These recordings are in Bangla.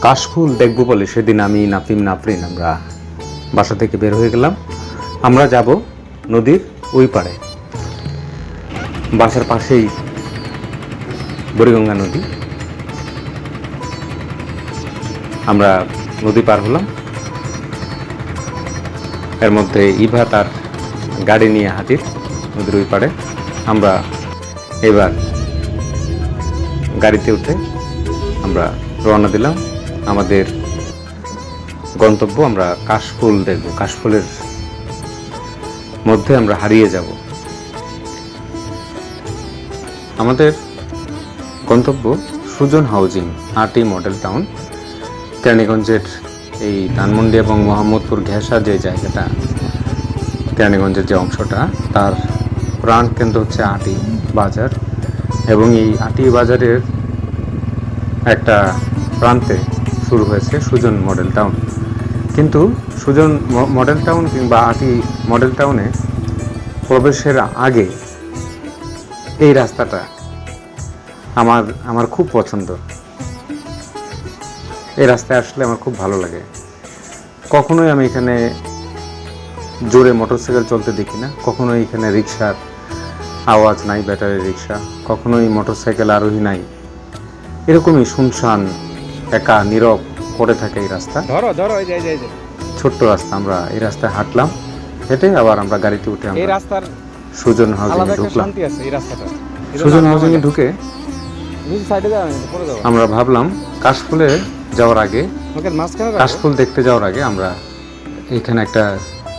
কাশফুল দেখব বলে সেদিন আমি নাফিম নাফরিন আমরা বাসা থেকে বের হয়ে গেলাম। আমরা যাব নদীর ওই পাড়ে। বাসার পাশেই বুড়িগঙ্গা নদী। আমরা নদী পার হলাম। এর মধ্যে ইভা তার গাড়ি নিয়ে হাজির নদীর ওই পাড়ে। আমরা এবার গাড়িতে উঠে আমরা রওনা দিলাম। আমাদের গন্তব্য আমরা কাশফুল দেখব। কাশফুলের মধ্যে আমরা হারিয়ে যাব। আমাদের গন্তব্য Sujan housing, RT model town, কেরানীগঞ্জের এই ধানমন্ডি এবং মোহাম্মদপুর ঘেঁষা যে জায়গাটা, কেরানীগঞ্জের যে অংশটা, তার প্রাণ কেন্দ্র হচ্ছে আটি বাজার এবং এই আটি বাজারের একটা প্রান্তে শুরু হয়েছে সুজন মডেল টাউন। কিন্তু সুজন মডেল টাউন কিংবা আটি মডেল টাউনে প্রবেশের আগে এই রাস্তাটা আমার আমার খুব পছন্দ। এই রাস্তায় আসলে আমার খুব ভালো লাগে। কখনোই আমি এখানে জোরে মোটরসাইকেল চলতে দেখি না। কখনোই এখানে রিক্সার আওয়াজ নাই ব্যাটারি রিক্সা। কখনোই মোটরসাইকেল আরোহী নাই। এরকমই শুনশান একা নীরব পড়ে থাকে এই রাস্তা। ধরো ধরো এই যে এই যে, ছোট্ট রাস্তা আমরা এই রাস্তায় হাঁটলাম। হেঁটে আবার আমরা গাড়িতে উঠে এই রাস্তার সুজন হাউজিং একটা ঢুকলাম। এই রাস্তাটা। সুজন হাউজিং এ ঢুকে আমরা ভাবলাম কাশফুলে যাওয়ার আগে কাশফুল দেখতে যাওয়ার আগে আমরা এখানে একটা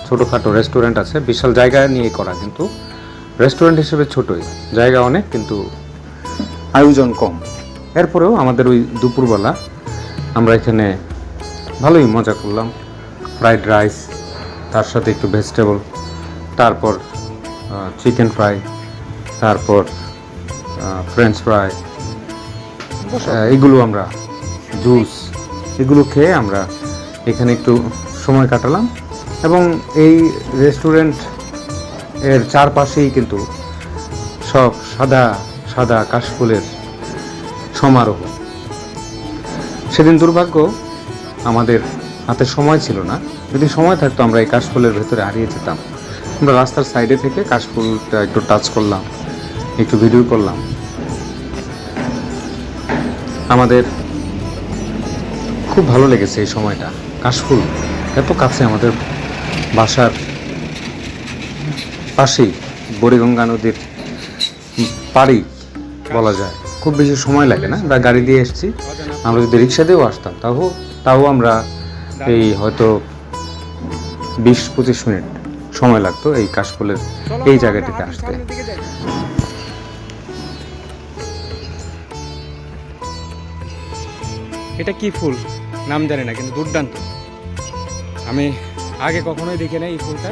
ছোটোখাটো রেস্টুরেন্ট আছে বিশাল জায়গা নিয়ে করা কিন্তু রেস্টুরেন্ট হিসেবে ছোটই। জায়গা অনেক কিন্তু আয়োজন কম। এরপরেও আমাদের ওই দুপুরবেলা আমরা এখানে ভালোই মজা করলাম। ফ্রাইড রাইস তার সাথে একটু ভেজিটেবল তারপর চিকেন ফ্রাই তারপর ফ্রেঞ্চ ফ্রাই এগুলো আমরা জুস এগুলো খেয়ে আমরা এখানে একটু সময় কাটালাম। এবং এই রেস্টুরেন্টের চারপাশেই কিন্তু সব সাদা সাদা কাশফুলের সমারোহ। সেদিন দুর্ভাগ্য আমাদের হাতে সময় ছিল না। যদি সময় থাকতো, আমরা এই কাশফুলের ভেতরে হারিয়ে যেতাম। আমরা রাস্তার সাইডে থেকে কাশফুলটা একটু টাচ করলাম, একটু ভিডিও করলাম। আমাদের খুব ভালো লেগেছে এই সময়টা। কাশফুল এত কাছে আমাদের বাসার পাশেই, বুড়িগঙ্গা নদীর পাড়ি বলা যায়। খুব বেশি সময় লাগে না। আমরা গাড়ি দিয়ে এসেছি। আমরা যদি রিক্সা দিয়েও আসতাম তাও তাও আমরা এই হয়তো বিশ পঁচিশ মিনিট সময় লাগতো এই কাশফুলের এই জায়গাটিতে আসতে। এটা কি ফুল? নাম জানি না কিন্তু দুর্দান্ত। আমি আগে কখনোই দেখি না এই ফুলটা।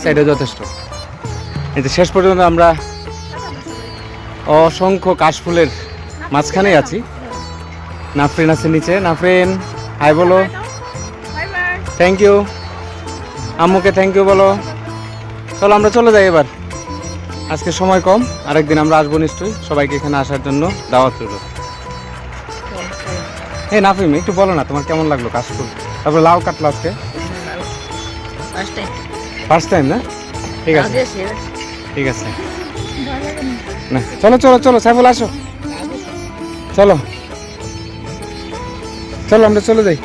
সাইডে যথেষ্ট কিন্তু শেষ পর্যন্ত আমরা অসংখ্য কাশফুলের মাঝখানেই আছি নাফরিন আছে নিচে নাফরিন হাই বলো থ্যাংক ইউ আম্মুকে থ্যাংক ইউ বলো চলো আমরা চলে যাই এবার আজকে সময় কম আরেকদিন আমরা আসব নিশ্চয়ই সবাইকে এখানে আসার জন্য দাওয়াত রইল এই নাফিম একটু বলো না তোমার কেমন লাগল কাশফুল তারপরে লাউ কাটলো আজকে ফার্স্ট টাইম না ঠিক আছে। ঠিক আছে। না চলো চলো চলো সাইফুল আসো। চলো। চলো আমরা চলে যাই।